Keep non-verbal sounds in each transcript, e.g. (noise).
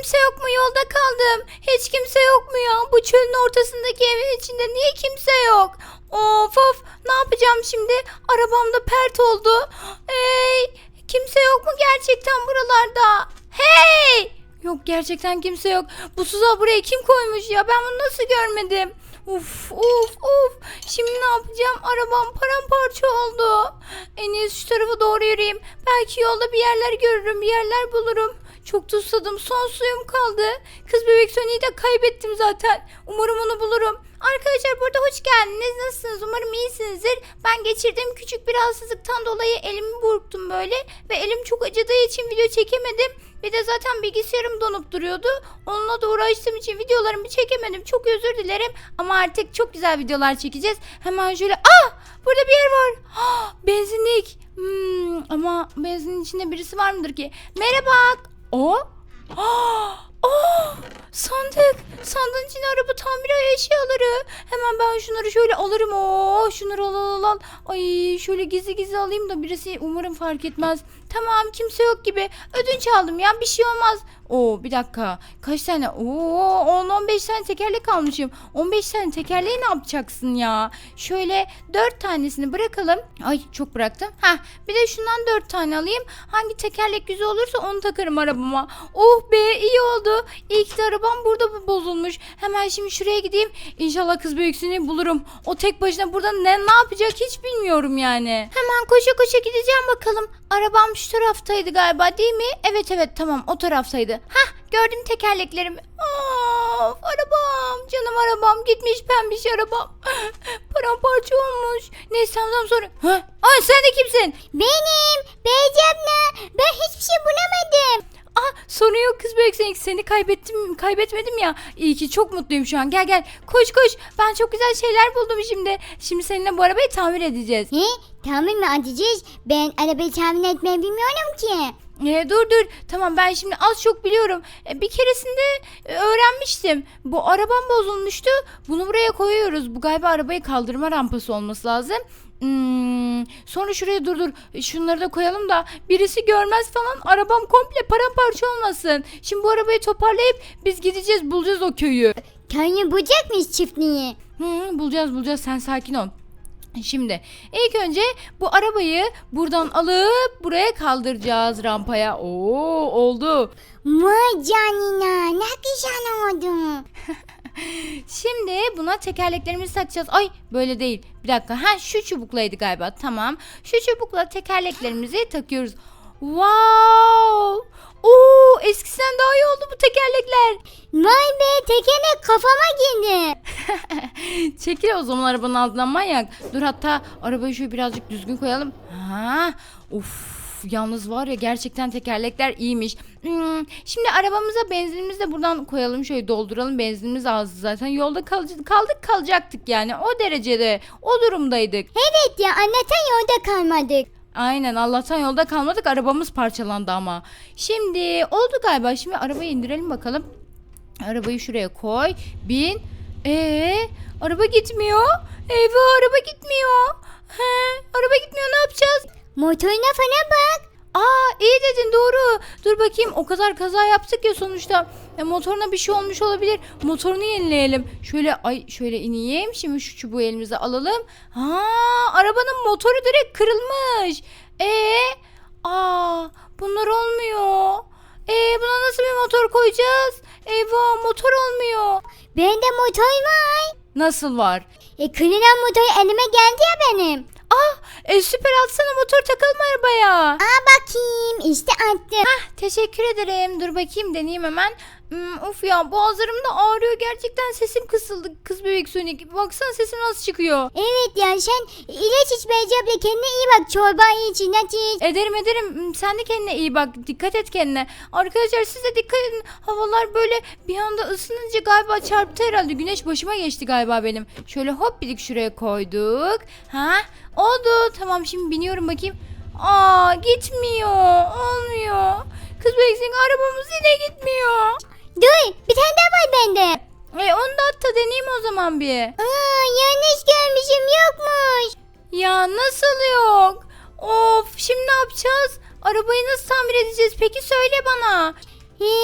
kimse yok mu? Yolda kaldım. Hiç kimse yok mu ya? Bu çölün ortasındaki evin içinde niye kimse yok? Of of ne yapacağım şimdi? Arabam da pert oldu. Hey kimse yok mu gerçekten buralarda? Hey! Yok gerçekten kimse yok. Bu tuzağı buraya kim koymuş ya? Ben bunu nasıl görmedim? Uf uf uf. Şimdi ne yapacağım? Arabam paramparça oldu. En iyisi şu tarafa doğru yürüyeyim. Belki yolda bir yerler görürüm, bir yerler bulurum. Çok tuzladım. Son suyum kaldı. Kız bebek Sony'yi de kaybettim zaten. Umarım onu bulurum. Arkadaşlar burada hoş geldiniz. Nasılsınız? Umarım iyisinizdir. Ben geçirdiğim küçük bir rahatsızlıktan dolayı elimi burktum böyle. Ve elim çok acıdığı için video çekemedim. Bir de zaten bilgisayarım donup duruyordu. Onunla da uğraştığım için videolarımı çekemedim. Çok özür dilerim. Ama artık çok güzel videolar çekeceğiz. Hemen şöyle... Ah! Burada bir yer var. Ah, (gasps) benzinlik. Hmm, ama benzinin içinde birisi var mıdır ki? Merhaba. O? (gasps) Ah! Oh! Sandık. Sandığın içinde araba tamir eşyaları. Hemen ben şunları şöyle alırım. Oo, şunları al al al. Ay şöyle gizli gizli alayım da birisi umarım fark etmez. Tamam kimse yok gibi. Ödünç aldım ya bir şey olmaz. Oo bir dakika. Kaç tane? Oo 10-15 tane tekerlek almışım. 15 tane tekerleği ne yapacaksın ya? Şöyle 4 tanesini bırakalım. Ay çok bıraktım. Heh bir de şundan 4 tane alayım. Hangi tekerlek güzel olursa onu takarım arabama. Oh be iyi oldu. İyi ki de arabam burada bozulmuş. Hemen şimdi şuraya gideyim. İnşallah kız büyüksünü bulurum. O tek başına burada ne, ne yapacak hiç bilmiyorum yani. Hemen koşa koşa gideceğim bakalım. Arabam şu taraftaydı galiba değil mi? Evet evet tamam o taraftaydı. Hah gördüm tekerleklerimi. Of arabam canım arabam gitmiş pembiş arabam. (gasps) Paramparça olmuş. Neyse tamam sonra. Ha? Ay sen de kimsin? Benim. Beycemle. Ben hiçbir şey bulamadım. Ah sorun yok kız bebek seni kaybettim kaybetmedim ya. İyi ki çok mutluyum şu an. Gel gel koş koş. Ben çok güzel şeyler buldum şimdi. Şimdi seninle bu arabayı tamir edeceğiz. He? Tamir mi edeceğiz? Ben arabayı tahmin etmeyi bilmiyorum ki. Ee, dur dur tamam ben şimdi az çok biliyorum. Ee, bir keresinde e, öğrenmiştim. Bu arabam bozulmuştu. Bunu buraya koyuyoruz. Bu galiba arabayı kaldırma rampası olması lazım. Hmm, sonra şuraya dur dur. Şunları da koyalım da birisi görmez falan. Arabam komple paramparça olmasın. Şimdi bu arabayı toparlayıp biz gideceğiz bulacağız o köyü. Köyü bulacak mıyız çiftliği? Hı, bulacağız bulacağız sen sakin ol. Şimdi ilk önce bu arabayı buradan alıp buraya kaldıracağız rampaya. Oo oldu. Vay canına ne güzel oldu. (laughs) Şimdi buna tekerleklerimizi takacağız. Ay böyle değil. Bir dakika. Ha şu çubuklaydı galiba. Tamam. Şu çubukla tekerleklerimizi takıyoruz. Wow! Oo, eskisinden daha iyi oldu bu tekerlekler. Vay be tekerlek kafama girdi. (laughs) Çekil o zaman arabanın altından manyak. Dur hatta arabayı şöyle birazcık düzgün koyalım. Ha, uf yalnız var ya gerçekten tekerlekler iyiymiş. Hmm, şimdi arabamıza benzinimizi de buradan koyalım şöyle dolduralım benzinimiz azdı zaten. Yolda kal- kaldık kalacaktık yani o derecede o durumdaydık. Evet ya anlatan yolda kalmadık. Aynen Allah'tan yolda kalmadık arabamız parçalandı ama. Şimdi oldu galiba şimdi arabayı indirelim bakalım. Arabayı şuraya koy. Bin. Ee, araba gitmiyor. Eyvah araba gitmiyor. He, araba gitmiyor ne yapacağız? Motoruna falan bak. Aa iyi dedin doğru. Dur bakayım o kadar kaza yaptık ya sonuçta. E, motoruna bir şey olmuş olabilir. Motorunu yenileyelim. Şöyle ay şöyle ineyim. Şimdi şu çubuğu elimize alalım. Ha arabanın motoru direkt kırılmış. E aa bunlar olmuyor. E buna nasıl bir motor koyacağız? Eyvah motor olmuyor. Bende motor var. Nasıl var? E kırılan motor elime geldi ya benim. Ah e, süper atsana motor takalım arabaya. Aa bakayım işte attım. Heh, teşekkür ederim. Dur bakayım deneyeyim hemen. Hmm, of ya boğazlarım da ağrıyor. Gerçekten sesim kısıldı. Kız bebek Sonic. Baksana sesim nasıl çıkıyor. Evet ya sen ilaç iç Beycemle kendine iyi bak çorbayı iç ilaç iç. Ederim ederim. Hmm, Sen de kendine iyi bak. Dikkat et kendine. Arkadaşlar siz de dikkat edin. Havalar böyle bir anda ısınınca galiba çarptı herhalde. Güneş başıma geçti galiba benim. Şöyle hop bidik şuraya koyduk. Ha? Oldu. Tamam şimdi biniyorum bakayım. Aa gitmiyor. Olmuyor. Kız bebek Sonic arabamız yine gitmiyor. Dur bir tane daha var bende. E onu da at da deneyeyim o zaman bir. Aa yanlış görmüşüm yokmuş. Ya nasıl yok? Of şimdi ne yapacağız? Arabayı nasıl tamir edeceğiz peki söyle bana. He,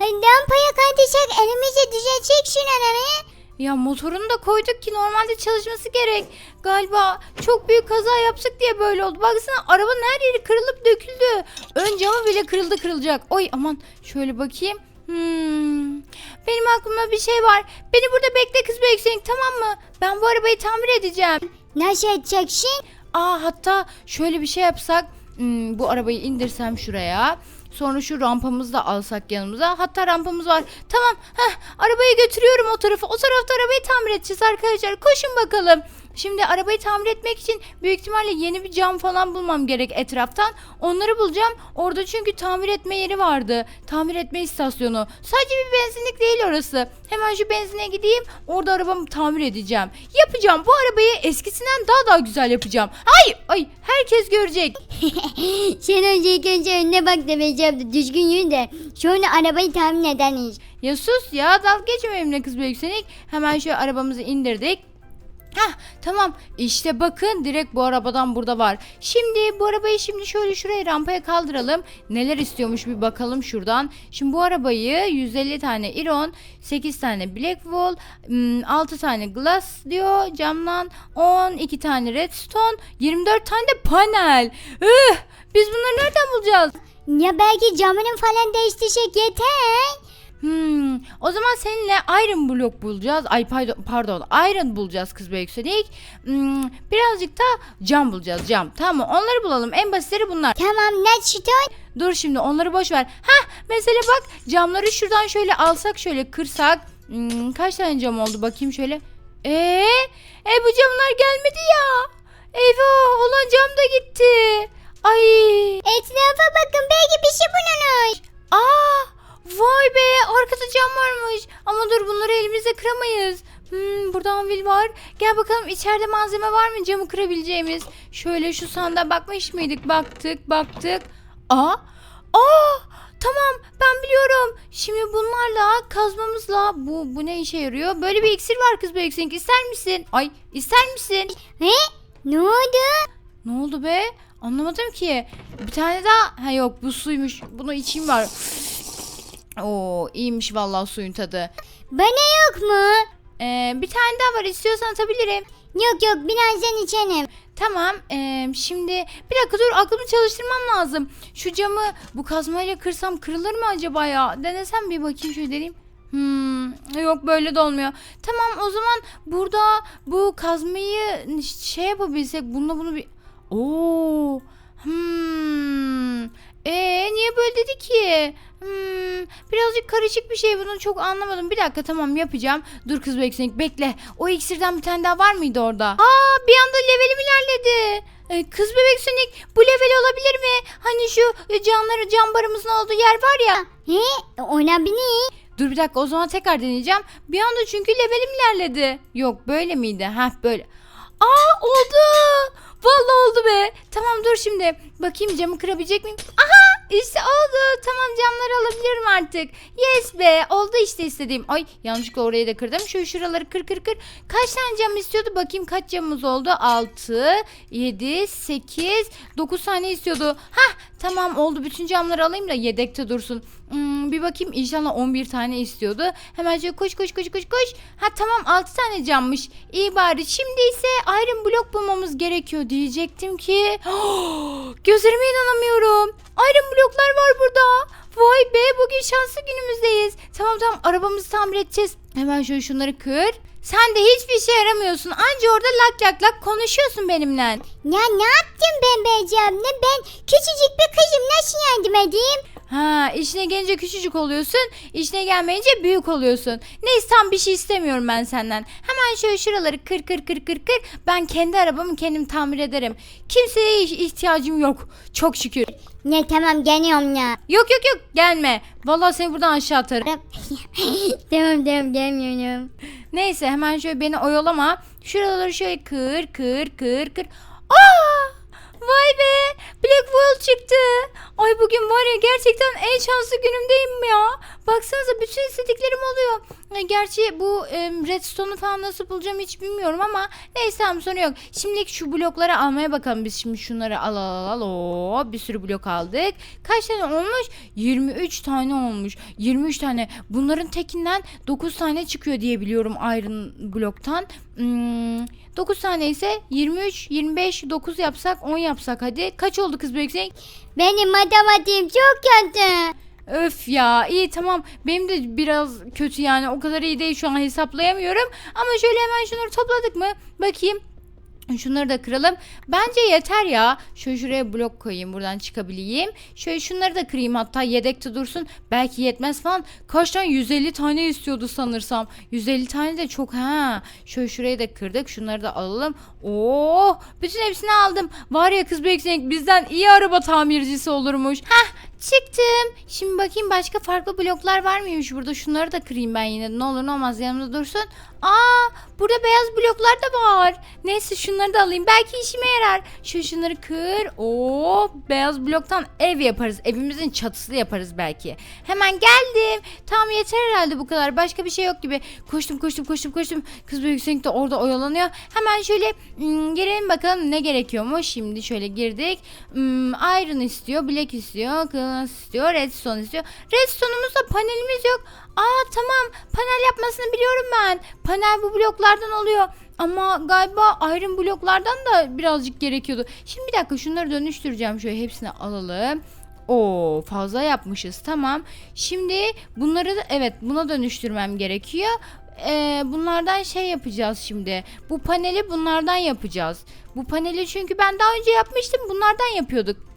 lampaya kaydısak elimize düzelecek şunu anne. Ya motorunu da koyduk ki normalde çalışması gerek. Galiba çok büyük kaza yaptık diye böyle oldu. Baksana arabanın her yeri kırılıp döküldü. Ön camı bile kırıldı kırılacak. Oy aman şöyle bakayım. Hmm. Benim aklımda bir şey var. Beni burada bekle kız Beksenik tamam mı? Ben bu arabayı tamir edeceğim. Nasıl edeceksin? Aa hatta şöyle bir şey yapsak. Hmm, bu arabayı indirsem şuraya. Sonra şu rampamızı da alsak yanımıza. Hatta rampamız var. Tamam. Heh, arabayı götürüyorum o tarafa. O tarafta arabayı tamir edeceğiz arkadaşlar. Koşun bakalım. Şimdi arabayı tamir etmek için büyük ihtimalle yeni bir cam falan bulmam gerek etraftan. Onları bulacağım. Orada çünkü tamir etme yeri vardı. Tamir etme istasyonu. Sadece bir benzinlik değil orası. Hemen şu benzine gideyim. Orada arabamı tamir edeceğim. Yapacağım. Bu arabayı eskisinden daha daha güzel yapacağım. Ay ay herkes görecek. (laughs) Sen önce ilk önce önüne bak abla düzgün yürü de sonra arabayı tahmin edeniz. Ya sus ya dalga geçme benimle kız büyüksenik. Hemen şu arabamızı indirdik. Hah tamam işte bakın direkt bu arabadan burada var. Şimdi bu arabayı şimdi şöyle şuraya rampaya kaldıralım. Neler istiyormuş bir bakalım şuradan. Şimdi bu arabayı 150 tane iron, 8 tane black wall, 6 tane glass diyor camdan, 12 tane redstone, 24 tane de panel. Üh, biz bunları nereden bulacağız? Ya belki camını falan değiştirsek yeter. Hmm, o zaman seninle Iron Block bulacağız. Ay pardon, Iron bulacağız kız Beksenik. Hmm, birazcık da cam bulacağız cam. Tamam mı? Onları bulalım. En basitleri bunlar. Tamam ne çıtır? Dur şimdi onları boş ver. Hah mesela bak camları şuradan şöyle alsak şöyle kırsak. Hmm, kaç tane cam oldu bakayım şöyle. Ee, e bu camlar gelmedi ya. Eyvah olan cam da gitti. Ay. Etrafa bakın belki bir şey bulunur. Aa! Vay be arkada cam varmış. Ama dur bunları elimizle kıramayız. Hmm, burada anvil var. Gel bakalım içeride malzeme var mı camı kırabileceğimiz? Şöyle şu sandığa bakmış mıydık? Baktık baktık. Aa! Aa! Tamam ben biliyorum. Şimdi bunlarla kazmamızla bu bu ne işe yarıyor? Böyle bir iksir var kız Büyüksink. İster misin? Ay ister misin? He? Ne oldu? Ne oldu be? Anlamadım ki. Bir tane daha. Ha yok bu suymuş. Bunu içeyim var. Oo iyiymiş vallahi suyun tadı. Bana yok mu? Ee, bir tane daha var istiyorsan atabilirim. Yok yok birazdan içelim. Tamam ee, şimdi bir dakika dur aklımı çalıştırmam lazım. Şu camı bu kazmayla kırsam kırılır mı acaba ya? Denesem bir bakayım şöyle deneyeyim. Hmm, yok böyle de olmuyor. Tamam o zaman burada bu kazmayı şey yapabilsek bununla bunu bir... Oo. Hmm. Ee niye böyle dedi ki? Hmm, birazcık karışık bir şey bunu çok anlamadım. Bir dakika tamam yapacağım. Dur kız bekleyin bekle. O iksirden bir tane daha var mıydı orada? Aa bir anda levelim ilerledi. Ee, kız bebek Sonic bu level olabilir mi? Hani şu e, canları can barımızın olduğu yer var ya. He? Olabilir. Dur bir dakika o zaman tekrar deneyeceğim. Bir anda çünkü levelim ilerledi. Yok böyle miydi? Heh böyle. Aa oldu. Vallahi oldu be. Tamam dur şimdi. Bakayım camı kırabilecek miyim? Aha işte oldu. Tamam camları alabilirim artık. Yes be oldu işte istediğim. Ay yanlışlıkla orayı da kırdım. Şu şuraları kır kır kır. Kaç tane cam istiyordu? Bakayım kaç camımız oldu? 6, 7, 8, 9 tane istiyordu. Hah tamam oldu. Bütün camları alayım da yedekte dursun. Hmm, bir bakayım inşallah 11 tane istiyordu. Hemen şöyle koş koş koş koş koş. Ha tamam 6 tane cammış. İyi bari. Şimdi ise iron blok bulmamız gerekiyor diyecektim ki. (gasps) Gözlerime inanamıyorum. Iron bloklar var burada. Vay be bugün şanslı günümüzdeyiz. Tamam tamam arabamızı tamir edeceğiz. Hemen şöyle şunları kır. Sen de hiçbir şey yaramıyorsun. Anca orada lak lak lak konuşuyorsun benimle. Ya ne yaptım ben Beyci abla? Ben küçücük bir kızım nasıl yardım edeyim? Ha işine gelince küçücük oluyorsun. işine gelmeyince büyük oluyorsun. Neyse tam bir şey istemiyorum ben senden. Hemen şöyle şuraları kır kır kır kır kır. Ben kendi arabamı kendim tamir ederim. Kimseye ihtiyacım yok. Çok şükür. Ne tamam geliyorum ya. Yok yok yok gelme. Vallahi seni buradan aşağı atarım. (laughs) tamam tamam gelmiyorum. Neyse hemen şöyle beni oyalama. Şuraları şöyle kır kır kır kır. Aa! Vay be! Black Wall çıktı. Ay bugün var ya gerçekten en şanslı günümdeyim ya. Baksanıza bütün istediklerim oluyor. E, Gerçi bu e, redstone'u falan nasıl bulacağım hiç bilmiyorum ama neyse tamam sorun yok. Şimdilik şu blokları almaya bakalım biz şimdi şunları al al al. Oo, bir sürü blok aldık. Kaç tane olmuş? 23 tane olmuş. 23 tane. Bunların tekinden 9 tane çıkıyor diye biliyorum Iron bloktan. Hmm, 9 tane ise 23, 25, 9 yapsak 10 yapsak hadi. Kaç oldu kız büyüksek? Benim matematiğim çok kötü. Öf ya iyi tamam benim de biraz kötü yani o kadar iyi değil şu an hesaplayamıyorum ama şöyle hemen şunları topladık mı bakayım Şunları da kıralım. Bence yeter ya. Şöyle şuraya blok koyayım buradan çıkabileyim. Şöyle şunları da kırayım hatta yedekte dursun. Belki yetmez falan. Kaç tane 150 tane istiyordu sanırsam. 150 tane de çok ha. Şöyle şurayı da kırdık. Şunları da alalım. Oo, bütün hepsini aldım. Var ya kız Beksenek bizden iyi araba tamircisi olurmuş. Hah çıktım. Şimdi bakayım başka farklı bloklar var mıymış burada. Şunları da kırayım ben yine. Ne olur ne olmaz yanımda dursun. Aa burada beyaz bloklar da var. Neyse şunları da alayım. Belki işime yarar. Şu şunları kır. Oo beyaz bloktan ev yaparız. Evimizin çatısını yaparız belki. Hemen geldim. Tamam yeter herhalde bu kadar. Başka bir şey yok gibi. Koştum koştum koştum koştum. Kız büyük de orada oyalanıyor. Hemen şöyle hmm, girelim bakalım ne gerekiyormuş. Şimdi şöyle girdik. Hmm, iron istiyor, black istiyor, glass istiyor, redstone istiyor. Redstone'umuzda panelimiz yok. Aa tamam panel yapmasını biliyorum ben. Panel bu bloklardan oluyor. Ama galiba iron bloklardan da birazcık gerekiyordu. Şimdi bir dakika şunları dönüştüreceğim. Şöyle hepsini alalım. Oo fazla yapmışız tamam. Şimdi bunları da evet buna dönüştürmem gerekiyor. Ee, bunlardan şey yapacağız şimdi. Bu paneli bunlardan yapacağız. Bu paneli çünkü ben daha önce yapmıştım. Bunlardan yapıyorduk.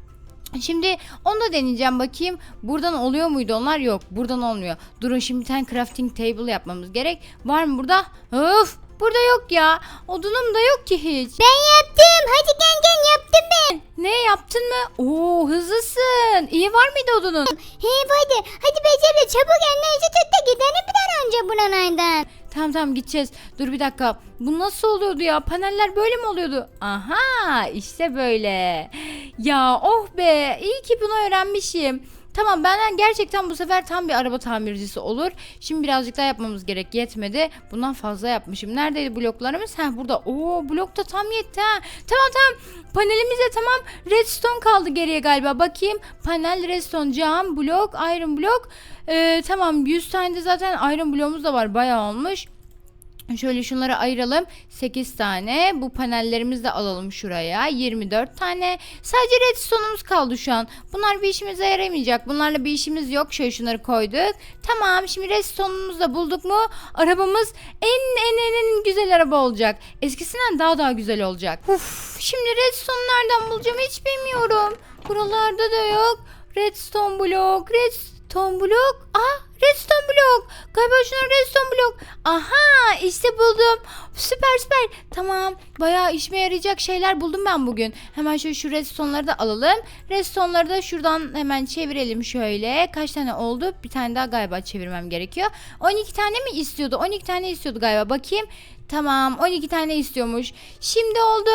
Şimdi onu da deneyeceğim bakayım. Buradan oluyor muydu onlar? Yok. Buradan olmuyor. Durun şimdi bir tane crafting table yapmamız gerek. Var mı burada? Öf! Burada yok ya. Odunum da yok ki hiç. Ben yaptım. Hadi gel gel yaptım ben. Ne yaptın mı? Oo hızlısın. İyi var mıydı odunun? Hey hadi. Hadi Beceri çabuk ellerinizi tut da gidelim bir an önce buralardan. Tamam tamam gideceğiz. Dur bir dakika. Bu nasıl oluyordu ya? Paneller böyle mi oluyordu? Aha işte böyle. Ya oh be iyi ki bunu öğrenmişim. Tamam benden gerçekten bu sefer tam bir araba tamircisi olur. Şimdi birazcık daha yapmamız gerek yetmedi. Bundan fazla yapmışım. Neredeydi bloklarımız? Ha burada. Oo blok da tam yetti ha. Tamam tamam. Panelimiz de tamam. Redstone kaldı geriye galiba. Bakayım. Panel, redstone, cam, blok, iron blok. Ee, tamam 100 tane de zaten iron bloğumuz da var. Bayağı olmuş. Şöyle şunları ayıralım. 8 tane. Bu panellerimizi de alalım şuraya. 24 tane. Sadece redstone'umuz kaldı şu an. Bunlar bir işimize yaramayacak. Bunlarla bir işimiz yok. Şöyle şunları koyduk. Tamam. Şimdi redstone'umuzu da bulduk mu? Arabamız en en en, en güzel araba olacak. Eskisinden daha daha güzel olacak. Uf, şimdi redstone nereden bulacağım hiç bilmiyorum. Buralarda da yok. Redstone blok. Redstone blok. Ah redstone blok. Galiba şunlar redstone blok. Aha işte buldum. Süper süper. Tamam bayağı işime yarayacak şeyler buldum ben bugün. Hemen şöyle şu redstone'ları da alalım. Redstone'ları da şuradan hemen çevirelim şöyle. Kaç tane oldu? Bir tane daha galiba çevirmem gerekiyor. 12 tane mi istiyordu? 12 tane istiyordu galiba. Bakayım. Tamam 12 tane istiyormuş. Şimdi oldu.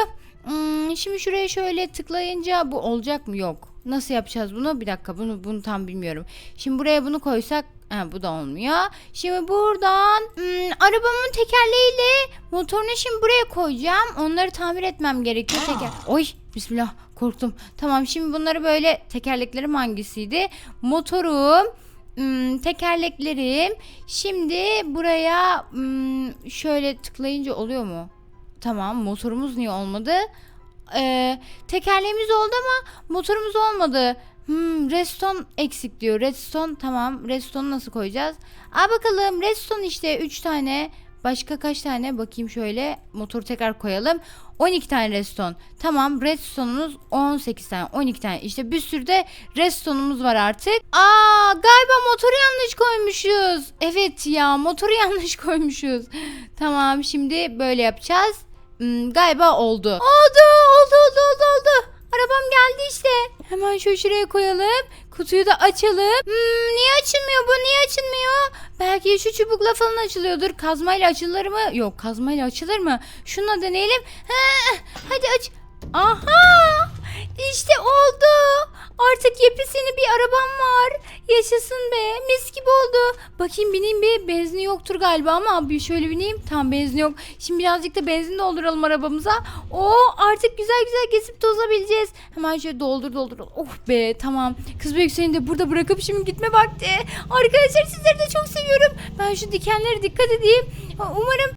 Hmm, şimdi şuraya şöyle tıklayınca bu olacak mı? Yok. Nasıl yapacağız bunu? Bir dakika bunu bunu tam bilmiyorum. Şimdi buraya bunu koysak Ha, bu da olmuyor. Şimdi buradan hmm, arabamın tekerleğiyle motorunu şimdi buraya koyacağım. Onları tamir etmem gerekiyor. Teker. Oy bismillah korktum. Tamam şimdi bunları böyle tekerleklerim hangisiydi? Motorum, hmm, tekerleklerim. Şimdi buraya hmm, şöyle tıklayınca oluyor mu? Tamam motorumuz niye olmadı? Ee, tekerleğimiz oldu ama motorumuz olmadı. Hmm, redstone eksik diyor. Redstone tamam. Redstone'u nasıl koyacağız? Aa bakalım redstone işte 3 tane. Başka kaç tane? Bakayım şöyle. Motoru tekrar koyalım. 12 tane redstone. Tamam redstone'umuz 18 tane. 12 tane. İşte bir sürü de redstone'umuz var artık. Aa galiba motoru yanlış koymuşuz. Evet ya motoru (laughs) yanlış koymuşuz. Tamam şimdi böyle yapacağız. Hmm, galiba oldu. Oldu, oldu, oldu, oldu, oldu. Arabam geldi işte. Hemen şu şuraya koyalım. Kutuyu da açalım. Hmm, niye açılmıyor bu? Niye açılmıyor? Belki şu çubukla falan açılıyordur. Kazmayla açılır mı? Yok, kazmayla açılır mı? Şununla deneyelim. Ha, hadi aç. Aha! İşte oldu. Artık yepyeni bir arabam var. Yaşasın be. Mis gibi oldu. Bakayım bineyim bir. Benzin yoktur galiba ama bir şöyle bineyim. Tamam benzin yok. Şimdi birazcık da benzin dolduralım arabamıza. Oo artık güzel güzel gezip tozabileceğiz. Hemen şöyle doldur doldur. Oh be tamam. Kız büyük seni de burada bırakıp şimdi gitme vakti. Arkadaşlar sizleri de çok seviyorum. Ben şu dikenlere dikkat edeyim. Umarım